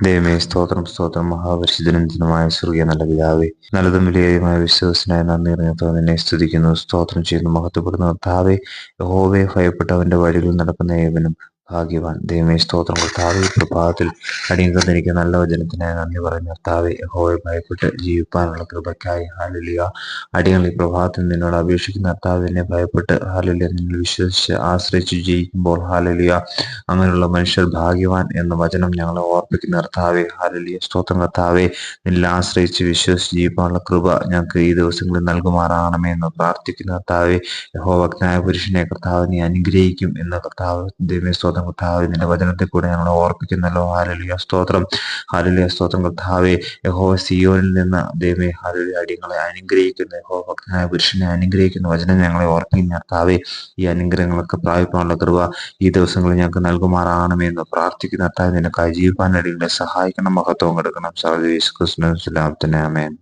ദൈവമേ സ്തോത്രം സ്തോത്രം. മഹാപരിശുദ്ധനന്ദനമായ സ്വർഗീയ നല്ല പിതാവേ നല്ലതും വിലയേതുമായ വിശ്വാസനായ നന്ദി അറിഞ്ഞത്തോ നിന്നെ സ്തുതിക്കുന്നു സ്തോത്രം ചെയ്യുന്നു. മഹത്വപ്പെടുന്നു താവേ യഹോവയെ ഭയപ്പെട്ടവന്റെ വഴികളിൽ നടക്കുന്ന ഏവനും ഭാഗ്യവാൻ ദൈവമേ സ്തോത്രം. കർത്താവെ പ്രഭാതത്തിൽ അടിയന്തരിക്കുന്ന നല്ല വചനത്തിനായി നന്ദി പറഞ്ഞു കർത്താവെ ഹോയെ ഭയപ്പെട്ട് ജീവിപ്പാനുള്ള കൃപയ്ക്കായി. ഹാലലിയ. അടിയങ്ങൾ ഈ പ്രഭാതത്തിൽ നിന്നോട് അപേക്ഷിക്കുന്ന. കർത്താവ് ഭയപ്പെട്ട് ഹാലലിയ നിന്നിൽ വിശ്വസിച്ച് ആശ്രയിച്ച് ജീവിക്കുമ്പോൾ ഹാലലിയ അങ്ങനെയുള്ള മനുഷ്യർ ഭാഗ്യവാൻ എന്ന വചനം ഞങ്ങളെ ഓർപ്പിക്കുന്ന. കർത്താവെ ഹാലലിയ. സ്തോത്രം. കർത്താവെ നിന്നിൽ ആശ്രയിച്ച് വിശ്വസിച്ച് ജീവിക്കാനുള്ള കൃപ ഞങ്ങൾക്ക് ഈ ദിവസങ്ങളിൽ നൽകുമാറാണമേ എന്ന് പ്രാർത്ഥിക്കുന്ന. കർത്താവെ യഹോവജ്ഞായ പുരുഷനെ കർത്താവിനെ അനുഗ്രഹിക്കും എന്ന കർത്താവ് ദൈവമേ സ്തോത്രം കർത്താവ് നിന്റെ വചനത്തെ കൂടെ ഞങ്ങളെ ഓർപ്പിക്കുന്നല്ലോ. ഹാലലിയ സ്തോത്രം. ഹാലലിയ സ്തോത്രം കർത്താവെ. യഹോവ സിയോനിൽ നിന്ന് ദൈവമേ ഹാലലിയ അടിയങ്ങളെ അനുഗ്രഹിക്കുന്ന. യഹോവ ഭക്തനായ പുരുഷനെ അനുഗ്രഹിക്കുന്ന. വചനം ഞങ്ങളെ ഓർപ്പിക്കുന്ന കർത്താവെ. ഈ അനുഗ്രഹങ്ങളൊക്കെ പ്രാപിക്കാനുള്ള കൃപ ഈ ദിവസങ്ങളിൽ ഞങ്ങൾക്ക് നൽകുമാറാകണമേ എന്ന് പ്രാർത്ഥിക്കുന്ന കർത്താവ്. നിനക്കായി ജീവിപ്പാൻ അടിയങ്ങളെ സഹായിക്കണം മഹത്വം കൊടുക്കണം. സർവീസ് ക്രിസ്മസ് ലാഭത്തിന് അമേൻ